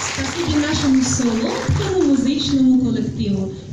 Спасибі нашому солодкому музичному колективу.